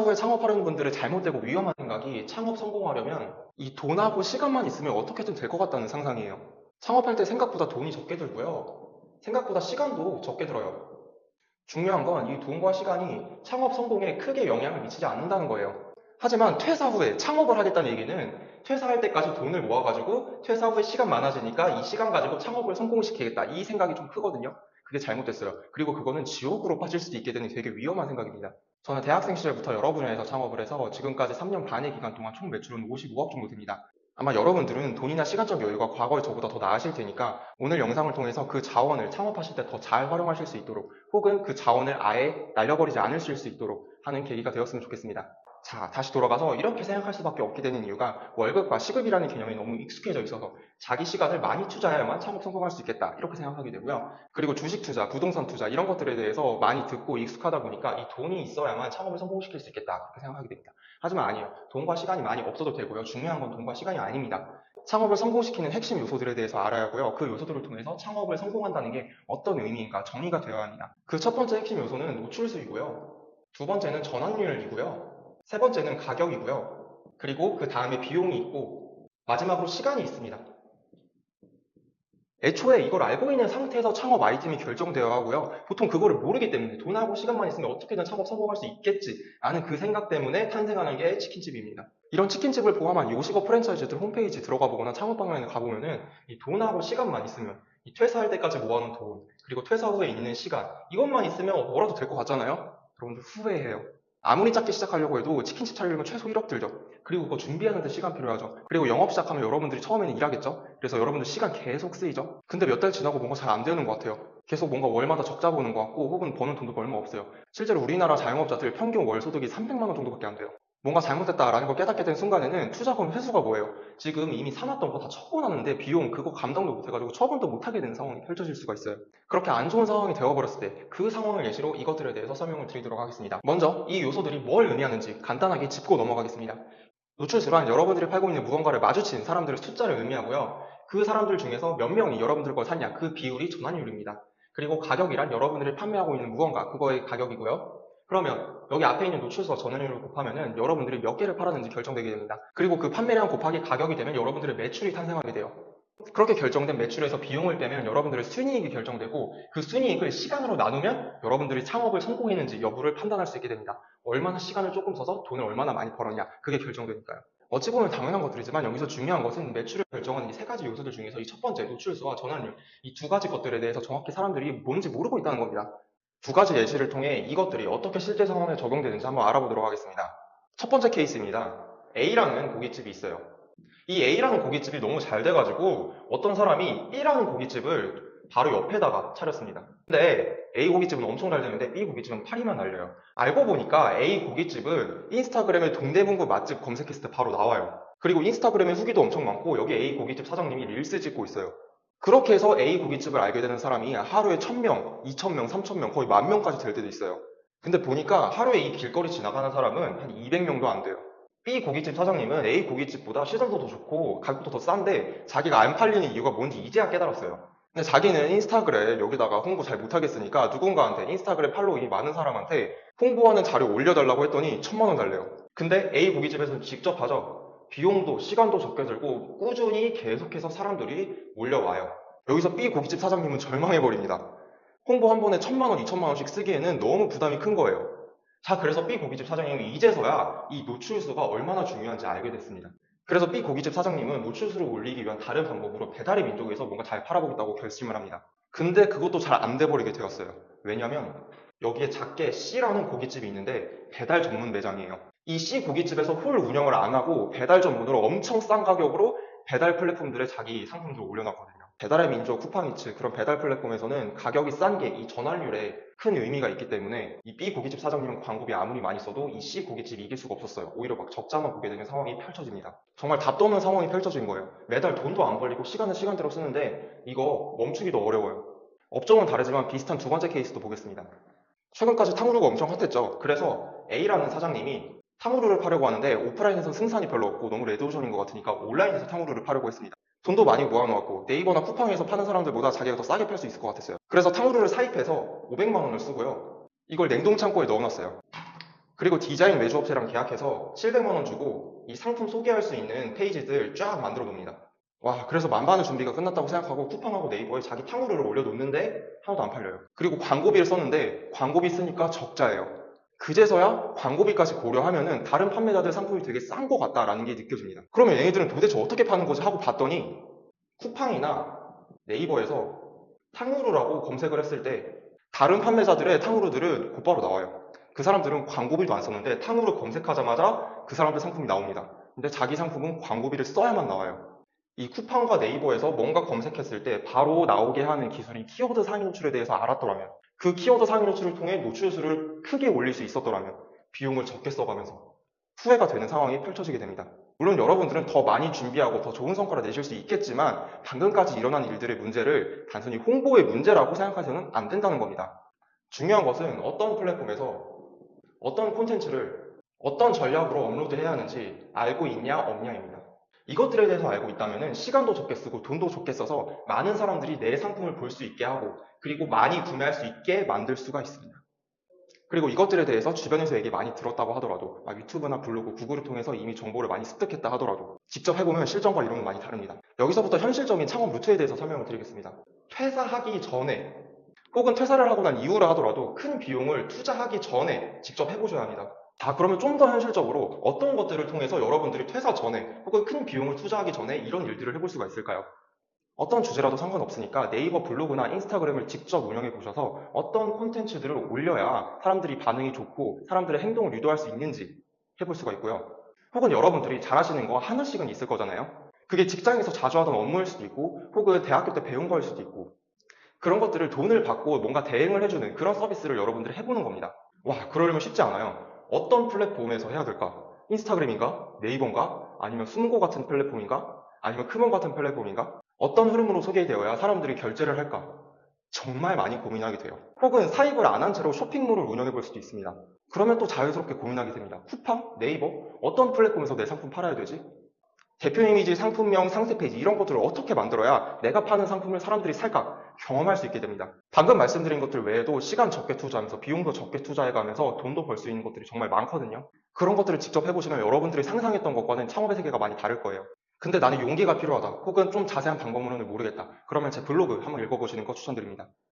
후에 창업하려는 분들의 잘못되고 위험한 생각이 창업 성공하려면 이 돈하고 시간만 있으면 어떻게든 될 것 같다는 상상이에요. 창업할 때 생각보다 돈이 적게 들고요. 생각보다 시간도 적게 들어요. 중요한 건 이 돈과 시간이 창업 성공에 크게 영향을 미치지 않는다는 거예요. 하지만 퇴사 후에 창업을 하겠다는 얘기는 퇴사할 때까지 돈을 모아가지고 퇴사 후에 시간 많아지니까 이 시간 가지고 창업을 성공시키겠다. 이 생각이 좀 크거든요. 그게 잘못됐어요. 그리고 그거는 지옥으로 빠질 수도 있게 되는 되게 위험한 생각입니다. 저는 대학생 시절부터 여러 분야에서 창업을 해서 지금까지 3년 반의 기간 동안 총 매출은 55억 정도 됩니다. 아마 여러분들은 돈이나 시간적 여유가 과거에 저보다 더 나으실 테니까 오늘 영상을 통해서 그 자원을 창업하실 때 더 잘 활용하실 수 있도록 혹은 그 자원을 아예 날려버리지 않으실 수 있도록 하는 계기가 되었으면 좋겠습니다. 자, 다시 돌아가서 이렇게 생각할 수밖에 없게 되는 이유가 월급과 시급이라는 개념이 너무 익숙해져 있어서 자기 시간을 많이 투자해야만 창업 성공할 수 있겠다 이렇게 생각하게 되고요. 그리고 주식 투자, 부동산 투자 이런 것들에 대해서 많이 듣고 익숙하다 보니까 이 돈이 있어야만 창업을 성공시킬 수 있겠다 그렇게 생각하게 됩니다. 하지만 아니에요. 돈과 시간이 많이 없어도 되고요. 중요한 건 돈과 시간이 아닙니다. 창업을 성공시키는 핵심 요소들에 대해서 알아야 하고요. 그 요소들을 통해서 창업을 성공한다는 게 어떤 의미인가 정의가 되어야 합니다. 그 첫 번째 핵심 요소는 노출 수이고요. 두 번째는 전환율이고요. 세 번째는 가격이고요. 그리고 그 다음에 비용이 있고 마지막으로 시간이 있습니다. 애초에 이걸 알고 있는 상태에서 창업 아이템이 결정되어야 하고요. 보통 그거를 모르기 때문에 돈하고 시간만 있으면 어떻게든 창업 성공할 수 있겠지 라는 그 생각 때문에 탄생하는 게 치킨집입니다. 이런 치킨집을 포함한 요식업 프랜차이즈들 홈페이지 들어가 보거나 창업 방향에 가보면은 이 돈하고 시간만 있으면 이 퇴사할 때까지 모아놓은 돈 그리고 퇴사 후에 있는 시간 이것만 있으면 뭐라도 될 것 같잖아요? 여러분들 후회해요. 아무리 작게 시작하려고 해도 치킨집 차리려면 최소 1억 들죠. 그리고 그거 준비하는데 시간 필요하죠. 그리고 영업 시작하면 여러분들이 처음에는 일하겠죠. 그래서 여러분들 시간 계속 쓰이죠. 근데 몇 달 지나고 뭔가 잘 안 되는 것 같아요. 계속 뭔가 월마다 적자 보는 것 같고 혹은 버는 돈도 얼마 없어요. 실제로 우리나라 자영업자들 평균 월 소득이 300만 원 정도밖에 안 돼요. 뭔가 잘못됐다라는 걸 깨닫게 된 순간에는 투자금 회수가 뭐예요? 지금 이미 사놨던 거 다 처분하는데 비용 그거 감당도 못해가지고 처분도 못하게 되는 상황이 펼쳐질 수가 있어요. 그렇게 안 좋은 상황이 되어버렸을 때 그 상황을 예시로 이것들에 대해서 설명을 드리도록 하겠습니다. 먼저 이 요소들이 뭘 의미하는지 간단하게 짚고 넘어가겠습니다. 노출수란 여러분들이 팔고 있는 무언가를 마주친 사람들의 숫자를 의미하고요. 그 사람들 중에서 몇 명이 여러분들 걸 샀냐 그 비율이 전환율입니다. 그리고 가격이란 여러분들이 판매하고 있는 무언가 그거의 가격이고요. 그러면 여기 앞에 있는 노출수와 전환율을 곱하면은 여러분들이 몇 개를 팔았는지 결정되게 됩니다. 그리고 그 판매량 곱하기 가격이 되면 여러분들의 매출이 탄생하게 돼요. 그렇게 결정된 매출에서 비용을 빼면 여러분들의 순이익이 결정되고 그 순이익을 시간으로 나누면 여러분들이 창업을 성공했는지 여부를 판단할 수 있게 됩니다. 얼마나 시간을 조금 써서 돈을 얼마나 많이 벌었냐 그게 결정되니까요. 어찌 보면 당연한 것들이지만 여기서 중요한 것은 매출을 결정하는 이 세 가지 요소들 중에서 이 첫 번째 노출수와 전환율 이 두 가지 것들에 대해서 정확히 사람들이 뭔지 모르고 있다는 겁니다. 두 가지 예시를 통해 이것들이 어떻게 실제 상황에 적용되는지 한번 알아보도록 하겠습니다. 첫 번째 케이스입니다. A라는 고깃집이 있어요. 이 A라는 고깃집이 너무 잘 돼가지고 어떤 사람이 B라는 고깃집을 바로 옆에다가 차렸습니다. 근데 A 고깃집은 엄청 잘 되는데 B 고깃집은 파리만 날려요. 알고 보니까 A 고깃집은 인스타그램에 동대문구 맛집 검색했을 때 바로 나와요. 그리고 인스타그램에 후기도 엄청 많고 여기 A 고깃집 사장님이 릴스 찍고 있어요. 그렇게 해서 A 고깃집을 알게 되는 사람이 하루에 1000명, 2000명, 3000명, 거의 만 명까지 될 때도 있어요. 근데 보니까 하루에 이 길거리 지나가는 사람은 한 200명도 안 돼요. B 고깃집 사장님은 A 고깃집보다 시설도 더 좋고 가격도 더 싼데 자기가 안 팔리는 이유가 뭔지 이제야 깨달았어요. 근데 자기는 인스타그램 여기다가 홍보 잘 못하겠으니까 누군가한테 인스타그램 팔로우이 많은 사람한테 홍보하는 자료 올려달라고 했더니 천만 원 달래요. 근데 A 고깃집에서는 직접 하죠. 비용도 시간도 적게 들고 꾸준히 계속해서 사람들이 몰려와요. 여기서 B 고깃집 사장님은 절망해버립니다. 홍보 한 번에 천만 원, 이천만 원씩 쓰기에는 너무 부담이 큰 거예요. 자, 그래서 B 고깃집 사장님이 이제서야 이 노출수가 얼마나 중요한지 알게 됐습니다. 그래서 B 고깃집 사장님은 노출수를 올리기 위한 다른 방법으로 배달의 민족에서 뭔가 잘 팔아보겠다고 결심을 합니다. 근데 그것도 잘 안 돼버리게 되었어요. 왜냐면 여기에 작게 C라는 고깃집이 있는데 배달 전문 매장이에요. 이 C 고깃집에서 홀 운영을 안 하고 배달 전문으로 엄청 싼 가격으로 배달 플랫폼들에 자기 상품들을 올려놨거든요. 배달의 민족, 쿠팡이츠 그런 배달 플랫폼에서는 가격이 싼 게 이 전환율에 큰 의미가 있기 때문에 이 B 고깃집 사장님은 광고비 아무리 많이 써도 이 C 고깃집이 이길 수가 없었어요. 오히려 막 적자만 보게 되는 상황이 펼쳐집니다. 정말 답도는 상황이 펼쳐진 거예요. 매달 돈도 안 벌리고 시간은 시간대로 쓰는데 이거 멈추기도 어려워요. 업종은 다르지만 비슷한 두 번째 케이스도 보겠습니다. 최근까지 탕후루가 엄청 핫했죠. 그래서 A라는 사장님이 탕후루를 파려고 하는데 오프라인에서 승산이 별로 없고 너무 레드오션인 것 같으니까 온라인에서 탕후루를 파려고 했습니다. 돈도 많이 모아놓았고 네이버나 쿠팡에서 파는 사람들보다 자기가 더 싸게 팔 수 있을 것 같았어요. 그래서 탕후루를 사입해서 500만 원을 쓰고요. 이걸 냉동 창고에 넣어놨어요. 그리고 디자인 외주 업체랑 계약해서 700만 원 주고 이 상품 소개할 수 있는 페이지들 쫙 만들어 놉니다. 와, 그래서 만반의 준비가 끝났다고 생각하고 쿠팡하고 네이버에 자기 탕후루를 올려놓는데 하나도 안 팔려요. 그리고 광고비를 썼는데 광고비 쓰니까 적자예요. 그제서야 광고비까지 고려하면은 다른 판매자들 상품이 되게 싼 것 같다라는 게 느껴집니다. 그러면 얘네들은 도대체 어떻게 파는 거지 하고 봤더니 쿠팡이나 네이버에서 탕후루라고 검색을 했을 때 다른 판매자들의 탕후루들은 곧바로 나와요. 그 사람들은 광고비도 안 썼는데 탕후루 검색하자마자 그 사람들 상품이 나옵니다. 근데 자기 상품은 광고비를 써야만 나와요. 이 쿠팡과 네이버에서 뭔가 검색했을 때 바로 나오게 하는 기술이 키워드 상위 노출에 대해서 알았더라면 그 키워드 상위 노출을 통해 노출수를 크게 올릴 수 있었더라면 비용을 적게 써가면서 후회가 되는 상황이 펼쳐지게 됩니다. 물론 여러분들은 더 많이 준비하고 더 좋은 성과를 내실 수 있겠지만 방금까지 일어난 일들의 문제를 단순히 홍보의 문제라고 생각하셔는 안 된다는 겁니다. 중요한 것은 어떤 플랫폼에서 어떤 콘텐츠를 어떤 전략으로 업로드해야 하는지 알고 있냐 없냐입니다. 이것들에 대해서 알고 있다면 시간도 적게 쓰고 돈도 적게 써서 많은 사람들이 내 상품을 볼 수 있게 하고 그리고 많이 구매할 수 있게 만들 수가 있습니다. 그리고 이것들에 대해서 주변에서 얘기 많이 들었다고 하더라도 막 유튜브나 블로그, 구글을 통해서 이미 정보를 많이 습득했다 하더라도 직접 해보면 실전과 이론은 많이 다릅니다. 여기서부터 현실적인 창업 루트에 대해서 설명을 드리겠습니다. 퇴사하기 전에 혹은 퇴사를 하고 난 이후라 하더라도 큰 비용을 투자하기 전에 직접 해보셔야 합니다. 자, 그러면 좀 더 현실적으로 어떤 것들을 통해서 여러분들이 퇴사 전에 혹은 큰 비용을 투자하기 전에 이런 일들을 해볼 수가 있을까요? 어떤 주제라도 상관없으니까 네이버 블로그나 인스타그램을 직접 운영해 보셔서 어떤 콘텐츠들을 올려야 사람들이 반응이 좋고 사람들의 행동을 유도할 수 있는지 해볼 수가 있고요. 혹은 여러분들이 잘하시는 거 하나씩은 있을 거잖아요. 그게 직장에서 자주 하던 업무일 수도 있고 혹은 대학교 때 배운 거일 수도 있고 그런 것들을 돈을 받고 뭔가 대행을 해주는 그런 서비스를 여러분들이 해보는 겁니다. 와, 그러려면 쉽지 않아요. 어떤 플랫폼에서 해야 될까? 인스타그램인가? 네이버인가? 아니면 숨고 같은 플랫폼인가? 아니면 크몬 같은 플랫폼인가? 어떤 흐름으로 소개되어야 사람들이 결제를 할까? 정말 많이 고민하게 돼요. 혹은 사입을 안 한 채로 쇼핑몰을 운영해 볼 수도 있습니다. 그러면 또 자연스럽게 고민하게 됩니다. 쿠팡? 네이버? 어떤 플랫폼에서 내 상품 팔아야 되지? 대표 이미지, 상품명, 상세 페이지 이런 것들을 어떻게 만들어야 내가 파는 상품을 사람들이 살까 경험할 수 있게 됩니다. 방금 말씀드린 것들 외에도 시간 적게 투자하면서 비용도 적게 투자해가면서 돈도 벌 수 있는 것들이 정말 많거든요. 그런 것들을 직접 해보시면 여러분들이 상상했던 것과는 창업의 세계가 많이 다를 거예요. 근데 나는 용기가 필요하다. 혹은 좀 자세한 방법론을 모르겠다. 그러면 제 블로그 한번 읽어보시는 거 추천드립니다.